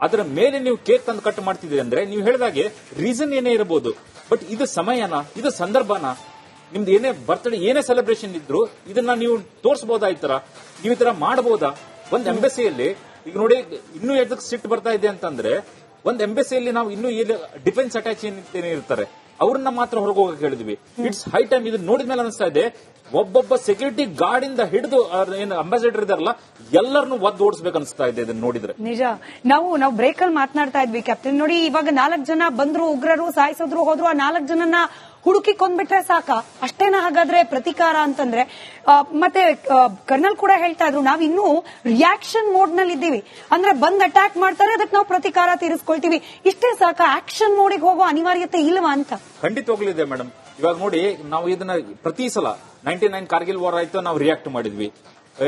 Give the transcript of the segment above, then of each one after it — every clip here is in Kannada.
ಅದರ ಮೇಲೆ ನೀವು ಕೇಕ್ ತಂದು ಕಟ್ ಮಾಡ್ತಿದ್ದೀರಿ ಅಂದ್ರೆ ನೀವು ಹೇಳಿದಾಗೆ ರೀಸನ್ ಏನೇ ಇರಬಹುದು ಬಟ್ ಇದು ಸಮಯನ? ಇದು ಸಂದರ್ಭನ? ನಿಮ್ದು ಏನೇ ಬರ್ತ್ಡೇ ಏನೇ ಸೆಲೆಬ್ರೇಷನ್ ಇದ್ರು ಇದನ್ನ ನೀವು ತೋರಿಸಬಹುದಾ ಈ ತರ? ನೀವು ಈ ತರ ಮಾಡಬಹುದಾ ಒಂದ್ ಎಂಬಸಿಯಲ್ಲಿ ಈಗ ನೋಡಿ, ಇನ್ನೂ ಎದಕ್ಕೆ ಸಿಟ್ಟು ಬರ್ತಾ ಇದೆ ಅಂತಂದ್ರೆ, ಒಂದ್ ಎಂಬೆಸಿಯಲ್ಲಿ ನಾವು ಇನ್ನೂ ಡಿಫೆನ್ಸ್ ಅಟ್ಯಾಚ್ ಏನ್ ಇರ್ತಾರೆ ಅವ್ರನ್ನ ಮಾತ್ರ ಹೊರಗೆ ಹೋಗಕ್ಕೆ ಹೇಳಿದ್ವಿ. ಇಟ್ಸ್ ಹೈ ಟೈಮ್ ಇದನ್ನ ನೋಡಿದ ಮೇಲೆ ಅನಿಸ್ತಾ ಇದೆ. ಒಬ್ಬೊಬ್ಬ ಸೆಕ್ಯೂರಿಟಿ ಗಾರ್ಡ್ ಇಂದ ಹಿಡಿದು ಏನು ಅಂಬಾಸಿಡರ್ ಇದಾರಲ್ಲ ಎಲ್ಲರನ್ನು ಒದ್ದು ಓಡಿಸಬೇಕು ಅನಿಸ್ತಾ ಇದೆ ಇದನ್ನ ನೋಡಿದ್ರೆ. ನಿಜ. ನಾವು ನಾವು ಬ್ರೇಕ್ ಅಲ್ಲಿ ಮಾತನಾಡ್ತಾ ಇದ್ವಿ ಕ್ಯಾಪ್ಟನ್ ನೋಡಿ, ಇವಾಗ ನಾಲ್ಕು ಜನ ಬಂದ್ರು, ಉಗ್ರರು ಸಾಯಿಸಿದ್ರು, ಹೋದ್ರು, ಆ ನಾಲ್ಕು ಜನನ ಹುಡುಕಿ ಕೊಂದ್ಬಿಟ್ರೆ ಸಾಕ. ಅಷ್ಟೇನ ಹಾಗಾದ್ರೆ ಪ್ರತಿಕಾರ ಅಂತಂದ್ರೆ ಮತ್ತೆ ಕರ್ನಲ್ ಕೂಡ ಹೇಳ್ತಾ ಇದ್ರು, ನಾವ್ ಇನ್ನೂ ರಿಯಾಕ್ಷನ್ ಮೋಡ್ನಲ್ಲಿ ಇದ್ದೀವಿ. ಅಂದ್ರೆ ಬಂದ್ ಅಟ್ಯಾಕ್ ಮಾಡ್ತಾರೆ ಅದಕ್ಕೆ ನಾವು ಪ್ರತಿಕಾರ ತೀರಿಸ್ಕೊಳ್ತೀವಿ. ಇಷ್ಟೇ ಸಾಕ ಆಕ್ಷನ್ ಮೋಡಿಗೆ ಹೋಗೋ ಅನಿವಾರ್ಯತೆ ಇಲ್ವಾ ಅಂತ. ಖಂಡಿತ ಹೋಗ್ಲಿದೆ ಮೇಡಮ್. ಇವಾಗ ನೋಡಿ, ನಾವು ಇದನ್ನ ಪ್ರತಿ ಸಲ ನೈನ್ಟಿ ನೈನ್ ಕಾರ್ಗಿಲ್ ವಾರ್ ಆಯ್ತು, ನಾವು ರಿಯಾಕ್ಟ್ ಮಾಡಿದ್ವಿ.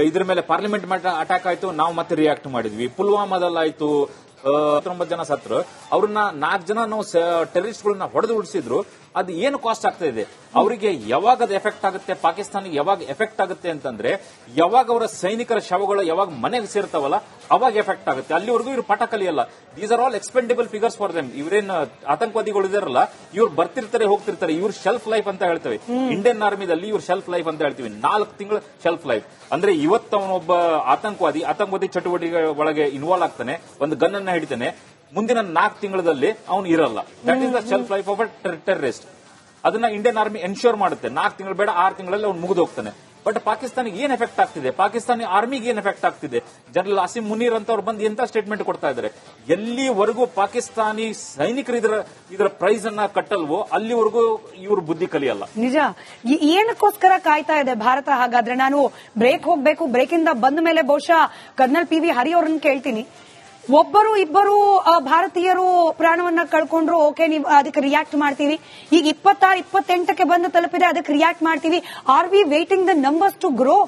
ಇದ್ರ ಮೇಲೆ ಪಾರ್ಲಿಮೆಂಟ್ ಅಟ್ಯಾಕ್ ಆಯ್ತು, ನಾವು ಮತ್ತೆ ರಿಯಾಕ್ಟ್ ಮಾಡಿದ್ವಿ. ಪುಲ್ವಾಮಾದಲ್ಲಾಯ್ತು ಹತ್ತೊಂಬತ್ತು ಜನ ಸತ್ರು. ಅವ್ರನ್ನ ನಾಲ್ಕು ಜನ ನಾವು ಟೆರರಿಸ್ಟ್ ಗಳನ್ನ ಹೊಡೆದು ಉಳಿಸಿದ್ರು ಅದು ಏನು ಕಾಸ್ಟ್ ಆಗ್ತಾ ಇದೆ? ಅವರಿಗೆ ಯಾವಾಗ ಅದು ಎಫೆಕ್ಟ್ ಆಗುತ್ತೆ? ಪಾಕಿಸ್ತಾನಿಗೆ ಯಾವಾಗ ಎಫೆಕ್ಟ್ ಆಗುತ್ತೆ ಅಂತಂದ್ರೆ ಯಾವಾಗ ಅವರ ಸೈನಿಕರ ಶವಗಳು ಯಾವಾಗ ಮನೆಗೆ ಸೇರ್ತಾವಲ್ಲ ಅವಾಗ ಎಫೆಕ್ಟ್ ಆಗುತ್ತೆ. ಅಲ್ಲಿವರೆಗೂ ಇವ್ರು ಪಾಠ ಕಲಿಯಲ್ಲ. These are all expendable figures for them ಇವರೇನು ಆತಂಕವಾದಿಗಳು ಇದಾರಲ್ಲ ಇವ್ರು ಬರ್ತಿರ್ತಾರೆ ಹೋಗ್ತಿರ್ತಾರೆ. ಇವ್ರ ಶೆಲ್ಫ್ ಲೈಫ್ ಅಂತ ಹೇಳ್ತೇವೆ. ಇಂಡಿಯನ್ ಆರ್ಮಿದಲ್ಲಿ ಇವ್ರ ಶೆಲ್ಫ್ ಲೈಫ್ ಅಂತ ಹೇಳ್ತೀವಿ. ನಾಲ್ಕು ತಿಂಗಳು ಶೆಲ್ಫ್ ಲೈಫ್ ಅಂದ್ರೆ ಇವತ್ತು ಅವನೊಬ್ಬ ಆತಂಕವಾದಿ ಆತಂಕವಾದಿ ಚಟುವಟಿಕೆ ಒಳಗೆ ಇನ್ವಾಲ್ವ್ ಆಗ್ತಾನೆ ಒಂದು ಗನ್ ಅನ್ನ ಹಿಡಿತಾನೆ. ಮುಂದಿನ ನಾಲ್ಕು ತಿಂಗಳಲ್ಲಿ ಅವನು ಇರಲ್ಲ. That is the shelf life of a terrorist ಅದನ್ನ ಇಂಡಿಯನ್ ಆರ್ಮಿ ಎನ್ಶೋರ್ ಮಾಡುತ್ತೆ. ನಾಲ್ಕು ತಿಂಗಳು ಬೇಡ ಆರು ತಿಂಗಳಲ್ಲಿ ಅವ್ನು ಮುಗಿದು ಹೋಗ್ತಾನೆ ಬಟ್ ಪಾಕಿಸ್ತಾನಿಗೆ ಏನ್ ಎಫೆಕ್ಟ್ ಆಗ್ತಿದೆ? ಪಾಕಿಸ್ತಾನಿ ಆರ್ಮಿಗೆ ಏನ್ ಎಫೆಕ್ಟ್ ಆಗ್ತಿದೆ? ಜನರಲ್ ಅಸಿಮ್ ಮುನೀರ್ ಅಂತ ಅವ್ರು ಬಂದು ಎಂತ ಸ್ಟೇಟ್ಮೆಂಟ್ ಕೊಡ್ತಾ ಇದ್ದಾರೆ? ಎಲ್ಲಿವರೆಗೂ ಪಾಕಿಸ್ತಾನಿ ಸೈನಿಕರು ಇದರ ಇದರ ಪ್ರೈಸ್ ಅನ್ನ ಕಟ್ಟಲ್ವೋ ಅಲ್ಲಿವರೆಗೂ ಇವರು ಬುದ್ಧಿ ಕಲಿಯಲ್ಲ. ನಿಜ. ಏನಕ್ಕೋಸ್ಕರ ಕಾಯ್ತಾ ಇದೆ ಭಾರತ? ಹಾಗಾದ್ರೆ ನಾನು ಬ್ರೇಕ್ ಹೋಗ್ಬೇಕು ಬ್ರೇಕ್ ಇಂದ ಬಂದ ಮೇಲೆ ಬಹುಶಃ ಕರ್ನಲ್ ಪಿ ವಿ ಹರಿ ಅವ್ರನ್ನ ಕೇಳ್ತೀನಿ. ಒಬ್ಬರು ಇಬ್ಬರು ಭಾರತೀಯರು ಪ್ರಾಣವನ್ನ ಕಳ್ಕೊಂಡ್ರು, ಓಕೆ, ನೀವು ಅದಕ್ಕೆ ರಿಯಾಕ್ಟ್ ಮಾಡ್ತೀವಿ. ಈಗ ಇಪ್ಪತ್ತಾರು, ಇಪ್ಪತ್ತೆಂಟಕ್ಕೆ ಬಂದು ತಲುಪಿದೆ ಅದಕ್ಕೆ ರಿಯಾಕ್ಟ್ ಮಾಡ್ತೀವಿ. Are we waiting the numbers to grow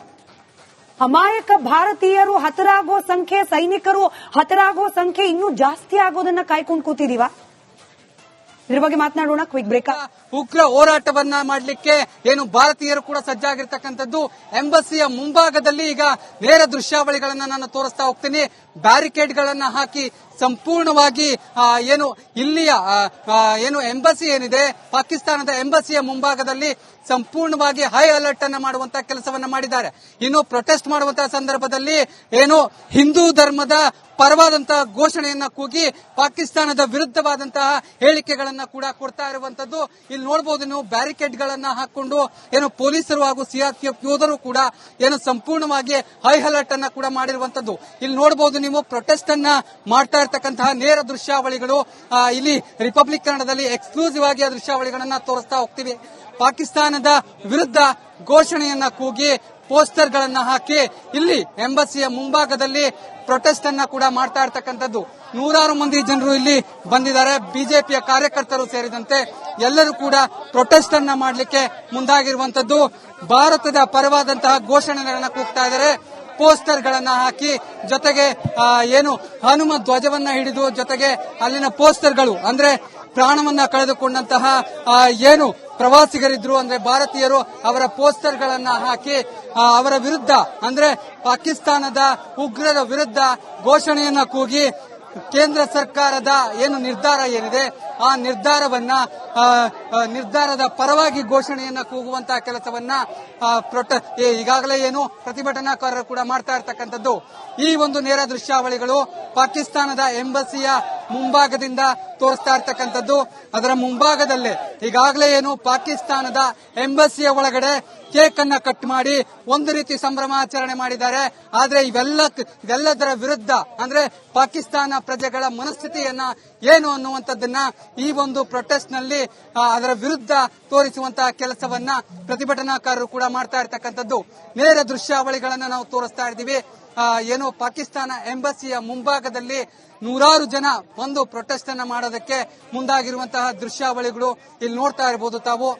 ಅಮಾಯಕ ಭಾರತೀಯರು ಹತರಾಗೋ ಸಂಖ್ಯೆ, ಸೈನಿಕರು ಹತರಾಗೋ ಸಂಖ್ಯೆ ಇನ್ನೂ ಜಾಸ್ತಿ ಆಗೋದನ್ನ ಕಾಯ್ಕೊಂಡು ಕೂತಿದೀವ? ಇದ್ರ ಬಗ್ಗೆ ಮಾತನಾಡೋಣ ಕ್ವಿಕ್ ಬ್ರೇಕ್ ಉಗ್ರ ಹೋರಾಟವನ್ನ ಮಾಡಲಿಕ್ಕೆ ಏನು ಭಾರತೀಯರು ಕೂಡ ಸಜ್ಜಾಗಿರ್ತಕ್ಕಂಥದ್ದು. ಎಂಬಸಿಯ ಮುಂಭಾಗದಲ್ಲಿ ಈಗ ನೇರ ದೃಶ್ಯಾವಳಿಗಳನ್ನ ನಾನು ತೋರಿಸ್ತಾ ಹೋಗ್ತೀನಿ. ಬ್ಯಾರಿಕೇಡ್ ಗಳನ್ನ ಹಾಕಿ ಸಂಪೂರ್ಣವಾಗಿ ಏನು ಇಲ್ಲಿಯ ಏನು ಎಂಬಸಿ ಏನಿದೆ, ಪಾಕಿಸ್ತಾನದ ಎಂಬಸಿಯ ಮುಂಭಾಗದಲ್ಲಿ ಸಂಪೂರ್ಣವಾಗಿ ಹೈ ಅಲರ್ಟ್ ಅನ್ನು ಮಾಡುವಂತಹ ಕೆಲಸವನ್ನ ಮಾಡಿದ್ದಾರೆ. ಇನ್ನು ಪ್ರೊಟೆಸ್ಟ್ ಮಾಡುವಂತಹ ಸಂದರ್ಭದಲ್ಲಿ ಏನು ಹಿಂದೂ ಧರ್ಮದ ಪರವಾದಂತಹ ಘೋಷಣೆಯನ್ನ ಕೂಗಿ ಪಾಕಿಸ್ತಾನದ ವಿರುದ್ಧವಾದಂತಹ ಹೇಳಿಕೆಗಳನ್ನ ಕೂಡ ಕೊಡ್ತಾ ಇರುವಂತದ್ದು. ಇಲ್ಲಿ ನೋಡಬಹುದು ನೀವು ಬ್ಯಾರಿಕೇಡ್ ಗಳನ್ನ ಹಾಕೊಂಡು ಏನು ಪೊಲೀಸರು ಹಾಗೂ ಸಿಆರ್ಪಿಎಫ್ ಯೋಧರು ಕೂಡ ಏನು ಸಂಪೂರ್ಣವಾಗಿ ಹೈ ಅಲರ್ಟ್ ಅನ್ನ ಕೂಡ ಮಾಡಿರುವಂತದ್ದು. ಇಲ್ಲಿ ನೋಡಬಹುದು ನೀವು ಪ್ರೊಟೆಸ್ಟ್ ಅನ್ನ ಮಾಡ್ತಾ ಇರತಕ್ಕಂತಹ ನೇರ ದೃಶ್ಯಾವಳಿಗಳು ಇಲ್ಲಿ ರಿಪಬ್ಲಿಕ್ ಕನ್ನಡದಲ್ಲಿ ಎಕ್ಸ್ಕ್ಲೂಸಿವ್ ಆಗಿ ಆ ದೃಶ್ಯಾವಳಿಗಳನ್ನ ತೋರಿಸ್ತಾ ಹೋಗ್ತೀವಿ. ಪಾಕಿಸ್ತಾನದ ವಿರುದ್ಧ ಘೋಷಣೆಯನ್ನ ಕೂಗಿ ಪೋಸ್ಟರ್ ಗಳನ್ನ ಹಾಕಿ ಇಲ್ಲಿ ಎಂಬಸಿಯ ಮುಂಭಾಗದಲ್ಲಿ ಪ್ರೊಟೆಸ್ಟ್ ಅನ್ನ ಕೂಡ ಮಾಡ್ತಾ ಇರ್ತಕ್ಕಂಥದ್ದು. ನೂರಾರು ಮಂದಿ ಜನರು ಇಲ್ಲಿ ಬಂದಿದ್ದಾರೆ. ಬಿಜೆಪಿಯ ಕಾರ್ಯಕರ್ತರು ಸೇರಿದಂತೆ ಎಲ್ಲರೂ ಕೂಡ ಪ್ರೊಟೆಸ್ಟ್ ಅನ್ನ ಮಾಡಲಿಕ್ಕೆ ಮುಂದಾಗಿರುವಂತದ್ದು ಭಾರತದ ಪರವಾದಂತಹ ಘೋಷಣೆಗಳನ್ನ ಕೂಗ್ತಾ ಇದ್ದಾರೆ. ಪೋಸ್ಟರ್ ಗಳನ್ನ ಹಾಕಿ ಜೊತೆಗೆ ಏನು ಹನುಮ ಧ್ವಜವನ್ನ ಹಿಡಿದು ಜೊತೆಗೆ ಅಲ್ಲಿನ ಪೋಸ್ಟರ್ಗಳು, ಅಂದ್ರೆ ಪ್ರಾಣವನ್ನ ಕಳೆದುಕೊಂಡಂತಹ ಏನು ಪ್ರವಾಸಿಗರಿದ್ರು, ಅಂದ್ರೆ ಭಾರತೀಯರು ಅವರ ಪೋಸ್ಟರ್ ಗಳನ್ನ ಹಾಕಿ ಅವರ ವಿರುದ್ಧ, ಅಂದ್ರೆ ಪಾಕಿಸ್ತಾನದ ಉಗ್ರರ ವಿರುದ್ಧ ಘೋಷಣೆಯನ್ನ ಕೂಗಿ ಕೇಂದ್ರ ಸರ್ಕಾರದ ಏನು ನಿರ್ಧಾರ ಏನಿದೆ, ಆ ನಿರ್ಧಾರವನ್ನ ನಿರ್ಧಾರದ ಪರವಾಗಿ ಘೋಷಣೆಯನ್ನ ಕೂಗುವಂತಹ ಕೆಲಸವನ್ನ ಪ್ರೊಟ- ಈಗಾಗಲೇ ಏನು ಪ್ರತಿಭಟನಾಕಾರರು ಕೂಡ ಮಾಡ್ತಾ ಇರ್ತಕ್ಕಂಥದ್ದು. ಈ ಒಂದು ನೇರ ದೃಶ್ಯಾವಳಿಗಳು ಪಾಕಿಸ್ತಾನದ ಎಂಬಸಿಯ ಮುಂಭಾಗದಿಂದ ತೋರಿಸ್ತಾ ಇರ್ತಕ್ಕಂಥದ್ದು. ಅದರ ಮುಂಭಾಗದಲ್ಲೇ ಈಗಾಗಲೇ ಏನು ಪಾಕಿಸ್ತಾನದ ಎಂಬಸಿಯ ಒಳಗಡೆ ಕೇಕ್ ಅನ್ನ ಕಟ್ ಮಾಡಿ ಒಂದು ರೀತಿ ಸಂಭ್ರಮಾಚರಣೆ ಮಾಡಿದ್ದಾರೆ. ಆದ್ರೆ ಇವೆಲ್ಲ ಇವೆಲ್ಲದರ ವಿರುದ್ಧ ಅಂದ್ರೆ ಪಾಕಿಸ್ತಾನ ಪ್ರಜೆಗಳ ಮನಸ್ಥಿತಿಯನ್ನ ಏನು ಅನ್ನುವಂಥದ್ದನ್ನ ಈ ಒಂದು ಪ್ರೊಟೆಸ್ಟ್ನಲ್ಲಿ ಅದರ ವಿರುದ್ಧ ತೋರಿಸುವಂತಹ ಕೆಲಸವನ್ನ ಪ್ರತಿಭಟನಾಕಾರರು ಕೂಡ ಮಾಡ್ತಾ ಇರ್ತಕ್ಕಂಥದ್ದು. ನೇರ ದೃಶ್ಯಾವಳಿಗಳನ್ನ ನಾವು ತೋರಿಸ್ತಾ ಇದ್ದೀವಿ. ಏನು ಪಾಕಿಸ್ತಾನ ಎಂಬಸಿಯ ಮುಂಭಾಗದಲ್ಲಿ ನೂರಾರು ಜನ ಒಂದು ಪ್ರೊಟೆಸ್ಟ್ ಅನ್ನ ಮಾಡೋದಕ್ಕೆ ಮುಂದಾಗಿರುವಂತಹ ದೃಶ್ಯಾವಳಿಗಳು ಇಲ್ಲಿ ನೋಡ್ತಾ ಇರಬಹುದು ತಾವು.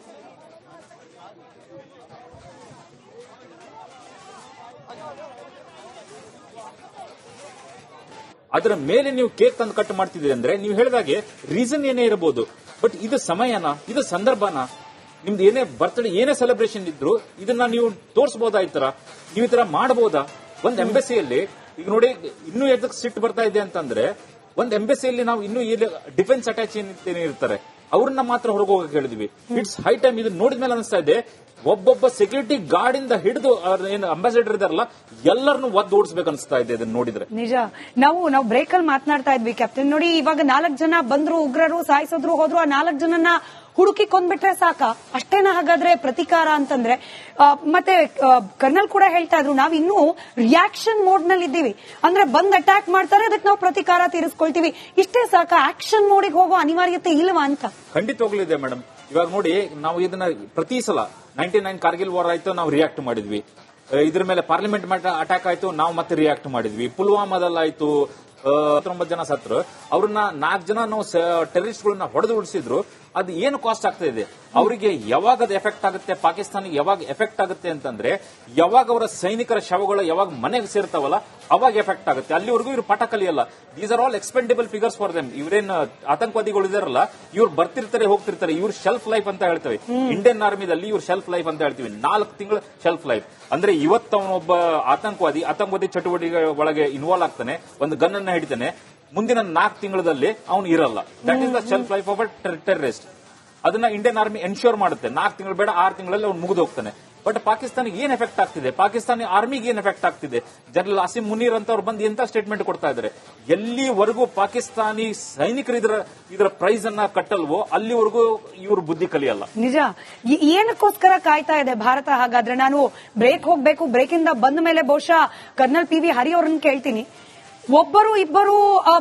ಅದರ ಮೇಲೆ ನೀವು ಕೇಕ್ ತಂದು ಕಟ್ ಮಾಡ್ತಿದ್ದೀರಿ ಅಂದ್ರೆ ನೀವು ಹೇಳಿದಾಗೆ ರೀಸನ್ ಏನೇ ಇರಬಹುದು ಬಟ್ ಇದು ಸಮಯನ? ಇದು ಸಂದರ್ಭನ? ನಿಮ್ದು ಏನೇ ಬರ್ತ್ಡೇ ಏನೇ ಸೆಲೆಬ್ರೇಷನ್ ಇದ್ರು ಇದನ್ನ ನೀವು ತೋರಿಸಬಹುದಾ ಈ ತರ? ನೀವು ಈ ತರ ಮಾಡಬಹುದಾ ಒಂದ್ ಎಂಬಸಿಯಲ್ಲಿ ಈಗ ನೋಡಿ, ಇನ್ನೂ ಎದಕ್ ಸಿಟ್ ಬರ್ತಾ ಇದೆ ಅಂತಂದ್ರೆ, ಒಂದ್ ಎಂಬಸಿಯಲ್ಲಿ ನಾವು ಇನ್ನೂ ಡಿಫೆನ್ಸ್ ಅಟ್ಯಾಚ್ ಇರ್ತಾರೆ, ಅವ್ರನ್ನ ಮಾತ್ರ ಹೊರಗೆ ಹೋಗಕ್ಕೆ ಹೇಳಿದ್ವಿ. ಇಟ್ಸ್ ಹೈ ಟೈಮ್ ಇದು ನೋಡಿದ ಮೇಲೆ ಅನಿಸ್ತಾ ಇದೆ, ಒಬ್ಬೊಬ್ಬ ಸೆಕ್ಯೂರಿಟಿ ಗಾರ್ಡ್ ಇಂದ ಹಿಡಿದು ಏನು ಅಂಬಾಸಿಡರ್ ಇದಾರಲ್ಲ ಎಲ್ಲರನ್ನು ಒದ್ದು ಓಡಿಸ್ಬೇಕು ಅನಿಸ್ತಾ ಇದೆ ಇದನ್ನ ನೋಡಿದ್ರೆ. ನಿಜ. ನಾವು ನಾವು ಬ್ರೇಕ್ ಅಲ್ಲಿ ಮಾತನಾಡ್ತಾ ಇದ್ವಿ ಕ್ಯಾಪ್ಟನ್ ನೋಡಿ, ಇವಾಗ ನಾಲ್ಕು ಜನ ಬಂದ್ರು, ಉಗ್ರರು, ಸಾಯಿಸಿದ್ರು, ಹೋದ್ರು, ಆ ನಾಲ್ಕು ಜನನ ಹುಡುಕಿ ಕೊಂದ್ಬಿಟ್ರೆ ಸಾಕ. ಅಷ್ಟೇನ ಹಾಗಾದ್ರೆ ಪ್ರತಿಕಾರ ಅಂತಂದ್ರೆ ಮತ್ತೆ ಕರ್ನಲ್ ಕೂಡ ಹೇಳ್ತಾ ಇದ್ರು, ನಾವ್ ಇನ್ನೂ ರಿಯಾಕ್ಷನ್ ಮೋಡ್ನಲ್ಲಿ ಇದ್ದೀವಿ. ಅಂದ್ರೆ ಬಂದ್ ಅಟ್ಯಾಕ್ ಮಾಡ್ತಾರೆ ಅದಕ್ಕೆ ನಾವು ಪ್ರತಿಕಾರ ತೀರಿಸ್ಕೊಳ್ತೀವಿ. ಇಷ್ಟೇ ಸಾಕ ಆಕ್ಷನ್ ಮೋಡಿಗೆ ಹೋಗೋ ಅನಿವಾರ್ಯತೆ ಇಲ್ವಾ ಅಂತ. ಖಂಡಿತವಾಗ್ಲೂ ಇದೆ ಮೇಡಮ್. ಇವಾಗ ನೋಡಿ, ನಾವು ಇದನ್ನ ಪ್ರತಿ ಸಲ ನೈನ್ಟಿ ನೈನ್ ಕಾರ್ಗಿಲ್ ವಾರ್ ಆಯ್ತು, ನಾವು ರಿಯಾಕ್ಟ್ ಮಾಡಿದ್ವಿ. ಇದ್ರ ಮೇಲೆ ಪಾರ್ಲಿಮೆಂಟ್ ಅಟ್ಯಾಕ್ ಆಯ್ತು, ನಾವು ಮತ್ತೆ ರಿಯಾಕ್ಟ್ ಮಾಡಿದ್ವಿ. ಪುಲ್ವಾಮಾದಲ್ಲಾಯ್ತು ಹತ್ತೊಂಬತ್ತು ಜನ ಸತ್ರು. ಅವ್ರನ್ನ ನಾಲ್ಕು ಜನ ನಾವು ಟೆರರಿಸ್ಟ್ ಗಳನ್ನ ಹೊಡೆದು ಉಳಿಸಿದ್ರು. ಅದು ಏನು ಕಾಸ್ಟ್ ಆಗ್ತಾ ಇದೆ? ಅವರಿಗೆ ಯಾವಾಗ ಅದು ಎಫೆಕ್ಟ್ ಆಗುತ್ತೆ? ಪಾಕಿಸ್ತಾನ ಯಾವಾಗ ಎಫೆಕ್ಟ್ ಆಗುತ್ತೆ ಅಂತಂದ್ರೆ ಯಾವಾಗ ಅವರ ಸೈನಿಕರ ಶವಗಳು ಯಾವಾಗ ಮನೆಗೆ ಸೇರ್ತಾವಲ್ಲ ಅವಾಗ ಎಫೆಕ್ಟ್ ಆಗುತ್ತೆ. ಅಲ್ಲಿವರೆಗೂ ಇವರು ಪಾಠ ಕಲಿಯಲ್ಲ. These are all expendable figures for them ಇವರೇನು ಆತಂಕವಾದಿಗಳು ಇದಾರಲ್ಲ ಇವ್ರು ಬರ್ತಿರ್ತಾರೆ ಹೋಗ್ತಿರ್ತಾರೆ. ಇವ್ರ ಶೆಲ್ಫ್ ಲೈಫ್ ಅಂತ ಹೇಳ್ತೇವೆ. ಇಂಡಿಯನ್ ಆರ್ಮಿದಲ್ಲಿ ಇವ್ರ ಶೆಲ್ಫ್ ಲೈಫ್ ಅಂತ ಹೇಳ್ತೀವಿ. ನಾಲ್ಕು ತಿಂಗಳು ಶೆಲ್ಫ್ ಲೈಫ್ ಅಂದ್ರೆ ಇವತ್ತು ಅವನೊಬ್ಬ ಆತಂಕವಾದಿ ಆತಂಕವಾದಿ ಚಟುವಟಿಕೆ ಒಳಗೆ ಇನ್ವಾಲ್ವ್ ಆಗ್ತಾನೆ. ಒಂದು ಗನ್ ಅನ್ನ ಹಿಡಿತಾನೆ. ಮುಂದಿನ ನಾಲ್ಕು ತಿಂಗಳಲ್ಲಿ ಅವನು ಇರಲ್ಲ. That is the shelf life of a terrorist ಅದನ್ನ ಇಂಡಿಯನ್ ಆರ್ಮಿ ಎನ್ಶೋರ್ ಮಾಡುತ್ತೆ. ನಾಲ್ಕು ತಿಂಗಳು ಬೇಡ, ಆರು ತಿಂಗಳಲ್ಲಿ ಅವ್ನು ಮುಗಿದು ಹೋಗ್ತಾನೆ. ಬಟ್ ಪಾಕಿಸ್ತಾನಿಗೆ ಏನ್ ಎಫೆಕ್ಟ್ ಆಗ್ತಿದೆ? ಪಾಕಿಸ್ತಾನಿ ಆರ್ಮಿಗೆ ಏನ್ ಎಫೆಕ್ಟ್ ಆಗ್ತಿದೆ? ಜನರಲ್ ಅಸಿಂ ಮುನೀರ್ ಅಂತ ಅವ್ರು ಬಂದು ಎಂತ ಸ್ಟೇಟ್ಮೆಂಟ್ ಕೊಡ್ತಾ ಇದ್ದಾರೆ ಎಲ್ಲಿವರೆಗೂ ಪಾಕಿಸ್ತಾನಿ ಸೈನಿಕರು ಇದರ ಇದರ ಪ್ರೈಸ್ ಅನ್ನ ಕಟ್ಟಲ್ವೋ, ಅಲ್ಲಿವರೆಗೂ ಇವರು ಬುದ್ಧಿ ಕಲಿಯಲ್ಲ. ನಿಜ. ಏನಕ್ಕೋಸ್ಕರ ಕಾಯ್ತಾ ಇದೆ ಭಾರತ? ಹಾಗಾದ್ರೆ ನಾನು ಬ್ರೇಕ್ ಹೋಗ್ಬೇಕು ಬ್ರೇಕ್ ಇಂದ ಬಂದ ಮೇಲೆ ಬಹುಶಃ ಕರ್ನಲ್ ಪಿ ವಿ ಹರಿ ಅವ್ರನ್ನ ಕೇಳ್ತೀನಿ. ಒಬ್ಬರು ಇಬ್ಬರು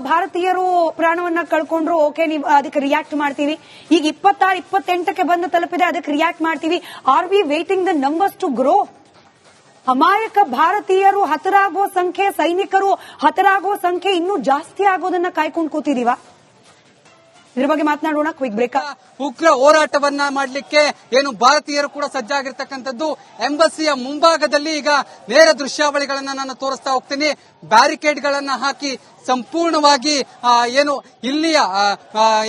ಭಾರತೀಯರು ಪ್ರಾಣವನ್ನ ಕಳ್ಕೊಂಡ್ರು, ಓಕೆ, ನೀವು ಅದಕ್ಕೆ ರಿಯಾಕ್ಟ್ ಮಾಡ್ತೀವಿ ಈಗ ಇಪ್ಪತ್ತಾರು, ಇಪ್ಪತ್ತೆಂಟಕ್ಕೆ ಬಂದು ತಲುಪಿದೆ, ಅದಕ್ಕೆ ರಿಯಾಕ್ಟ್ ಮಾಡ್ತೀವಿ. Are we waiting the numbers to grow ಅಮಾಯಕ ಭಾರತೀಯರು ಹತರಾಗೋ ಸಂಖ್ಯೆ, ಸೈನಿಕರು ಹತರಾಗೋ ಸಂಖ್ಯೆ ಇನ್ನೂ ಜಾಸ್ತಿ ಆಗೋದನ್ನ ಕಾಯ್ಕೊಂಡು ಕೂತಿದೀವ. ಇದ್ರ ಬಗ್ಗೆ ಮಾತನಾಡೋಣ ಕ್ವಿಕ್ ಬ್ರೇಕ್ ಉಗ್ರ ಹೋರಾಟವನ್ನ ಮಾಡಲಿಕ್ಕೆ ಏನು ಭಾರತೀಯರು ಕೂಡ ಸಜ್ಜಾಗಿರ್ತಕ್ಕಂಥದ್ದು ಎಂಬಸಿಯ ಮುಂಭಾಗದಲ್ಲಿ ಈಗ ನೇರ ದೃಶ್ಯಾವಳಿಗಳನ್ನ ನಾನು ತೋರಿಸ್ತಾ ಹೋಗ್ತೀನಿ. ಬ್ಯಾರಿಕೇಡ್ ಗಳನ್ನ ಹಾಕಿ ಸಂಪೂರ್ಣವಾಗಿ ಏನು ಇಲ್ಲಿಯ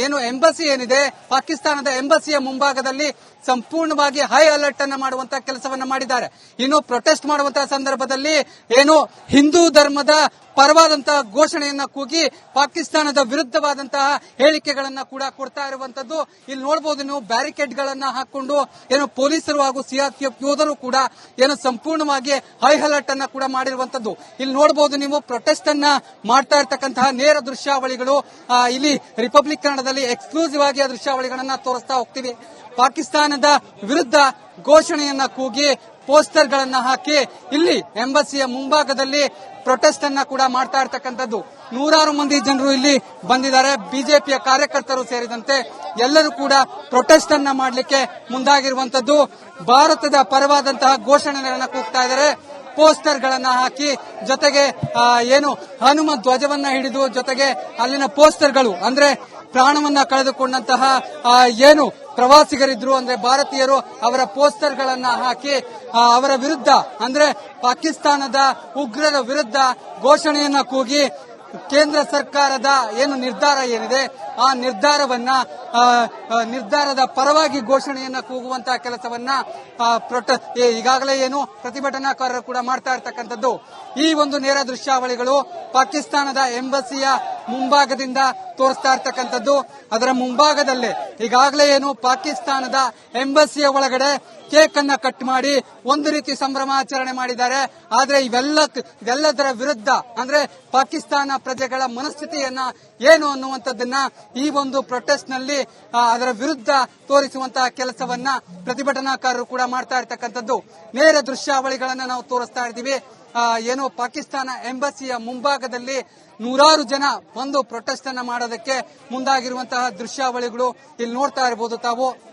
ಏನು ಎಂಬಸಿ ಏನಿದೆ, ಪಾಕಿಸ್ತಾನದ ಎಂಬಸಿಯ ಮುಂಭಾಗದಲ್ಲಿ ಸಂಪೂರ್ಣವಾಗಿ ಹೈ ಅಲರ್ಟ್ ಅನ್ನ ಮಾಡುವಂತಹ ಕೆಲಸವನ್ನ ಮಾಡಿದ್ದಾರೆ. ಇನ್ನು ಪ್ರೊಟೆಸ್ಟ್ ಮಾಡುವಂತಹ ಸಂದರ್ಭದಲ್ಲಿ ಏನು ಹಿಂದೂ ಧರ್ಮದ ಪರವಾದಂತಹ ಘೋಷಣೆಯನ್ನ ಕೂಗಿ ಪಾಕಿಸ್ತಾನದ ವಿರುದ್ಧವಾದಂತಹ ಹೇಳಿಕೆಗಳನ್ನ ಕೂಡ ಕೊಡ್ತಾ ಇರುವಂತದ್ದು. ಇಲ್ಲಿ ನೋಡಬಹುದು ನೀವು ಬ್ಯಾರಿಕೇಡ್ ಗಳನ್ನ ಹಾಕೊಂಡು ಏನು ಪೊಲೀಸರು ಹಾಗೂ ಸಿಆರ್ಪಿಎಫ್ ಯೋಧರು ಕೂಡ ಏನು ಸಂಪೂರ್ಣವಾಗಿ ಹೈ ಅಲರ್ಟ್ ಅನ್ನ ಕೂಡ ಮಾಡಿರುವಂತದ್ದು. ಇಲ್ಲಿ ನೋಡಬಹುದು ನೀವು ಪ್ರೊಟೆಸ್ಟ್ ಅನ್ನ ಮಾಡ್ತಾ ಇರತಕ್ಕಂತಹ ನೇರ ದೃಶ್ಯಾವಳಿಗಳು ಇಲ್ಲಿ ರಿಪಬ್ಲಿಕ್ ಕನ್ನಡದಲ್ಲಿ ಎಕ್ಸ್ಕ್ಲೂಸಿವ್ ಆಗಿ ಆ ದೃಶ್ಯಾವಳಿಗಳನ್ನ ತೋರಿಸ್ತಾ ಹೋಗ್ತೀವಿ. ಪಾಕಿಸ್ತಾನದ ವಿರುದ್ಧ ಘೋಷಣೆಯನ್ನ ಕೂಗಿ ಪೋಸ್ಟರ್ ಗಳನ್ನ ಹಾಕಿ ಇಲ್ಲಿ ಎಂಬಸಿಯ ಮುಂಭಾಗದಲ್ಲಿ ಪ್ರೊಟೆಸ್ಟ್ ಅನ್ನ ಕೂಡ ಮಾಡ್ತಾ ಇರ್ತಕ್ಕಂಥದ್ದು. ನೂರಾರು ಮಂದಿ ಜನರು ಇಲ್ಲಿ ಬಂದಿದ್ದಾರೆ. ಬಿಜೆಪಿಯ ಕಾರ್ಯಕರ್ತರು ಸೇರಿದಂತೆ ಎಲ್ಲರೂ ಕೂಡ ಪ್ರೊಟೆಸ್ಟ್ ಅನ್ನ ಮಾಡಲಿಕ್ಕೆ ಮುಂದಾಗಿರುವಂತದ್ದು ಭಾರತದ ಪರವಾದಂತಹ ಘೋಷಣೆಗಳನ್ನ ಕೂಗ್ತಾ ಇದ್ದಾರೆ. ಪೋಸ್ಟರ್ ಗಳನ್ನ ಹಾಕಿ ಜೊತೆಗೆ ಏನು ಹನುಮ ಧ್ವಜವನ್ನ ಹಿಡಿದು ಜೊತೆಗೆ ಅಲ್ಲಿನ ಪೋಸ್ಟರ್ಗಳು, ಅಂದ್ರೆ ಪ್ರಾಣವನ್ನ ಕಳೆದುಕೊಂಡಂತಹ ಏನು ಪ್ರವಾಸಿಗರಿದ್ರು ಅಂದ್ರೆ ಭಾರತೀಯರು ಅವರ ಪೋಸ್ಟರ್ ಗಳನ್ನ ಹಾಕಿ ಅವರ ವಿರುದ್ಧ, ಅಂದ್ರೆ ಪಾಕಿಸ್ತಾನದ ಉಗ್ರರ ವಿರುದ್ಧ ಘೋಷಣೆಯನ್ನ ಕೂಗಿ ಕೇಂದ್ರ ಸರ್ಕಾರದ ಏನು ನಿರ್ಧಾರ ಏನಿದೆ ಆ ನಿರ್ಧಾರವನ್ನ ನಿರ್ಧಾರದ ಪರವಾಗಿ ಘೋಷಣೆಯನ್ನ ಕೂಗುವಂತಹ ಕೆಲಸವನ್ನ ಈಗಾಗಲೇ ಏನು ಪ್ರತಿಭಟನಾಕಾರರು ಕೂಡ ಮಾಡ್ತಾ ಇರ್ತಕ್ಕಂಥದ್ದು. ಈ ಒಂದು ನೇರ ದೃಶ್ಯಾವಳಿಗಳು ಪಾಕಿಸ್ತಾನದ ಎಂಬಸಿಯ ಮುಂಭಾಗದಿಂದ ತೋರಿಸ್ತಾ ಇರ್ತಕ್ಕಂಥದ್ದು. ಅದರ ಮುಂಭಾಗದಲ್ಲೇ ಈಗಾಗಲೇ ಏನು ಪಾಕಿಸ್ತಾನದ ಎಂಬಸಿಯ ಒಳಗಡೆ ಕೇಕ್ ಅನ್ನ ಕಟ್ ಮಾಡಿ ಒಂದು ರೀತಿ ಸಂಭ್ರಮಾಚರಣೆ ಮಾಡಿದ್ದಾರೆ. ಆದ್ರೆ ಇವೆಲ್ಲ, ಇವೆಲ್ಲದರ ವಿರುದ್ಧ, ಅಂದ್ರೆ ಪಾಕಿಸ್ತಾನ ಪ್ರಜೆಗಳ ಮನಸ್ಥಿತಿಯನ್ನ ಏನು ಅನ್ನುವಂಥದ್ದನ್ನ ಈ ಒಂದು ಪ್ರೊಟೆಸ್ಟ್ನಲ್ಲಿ ಅದರ ವಿರುದ್ಧ ತೋರಿಸುವಂತಹ ಕೆಲಸವನ್ನ ಪ್ರತಿಭಟನಾಕಾರರು ಕೂಡ ಮಾಡ್ತಾ ಇರತಕ್ಕಂಥದ್ದು. ನೇರ ದೃಶ್ಯಾವಳಿಗಳನ್ನ ನಾವು ತೋರಿಸ್ತಾ ಇದ್ದೀವಿ. ಏನು ಪಾಕಿಸ್ತಾನ ಎಂಬಸಿಯ ಮುಂಭಾಗದಲ್ಲಿ ನೂರಾರು ಜನ ಒಂದು ಪ್ರೊಟೆಸ್ಟ್ ಅನ್ನ ಮಾಡೋದಕ್ಕೆ ಮುಂದಾಗಿರುವಂತಹ ದೃಶ್ಯಾವಳಿಗಳು ಇಲ್ಲಿ ನೋಡ್ತಾ ಇರಬಹುದು ತಾವು.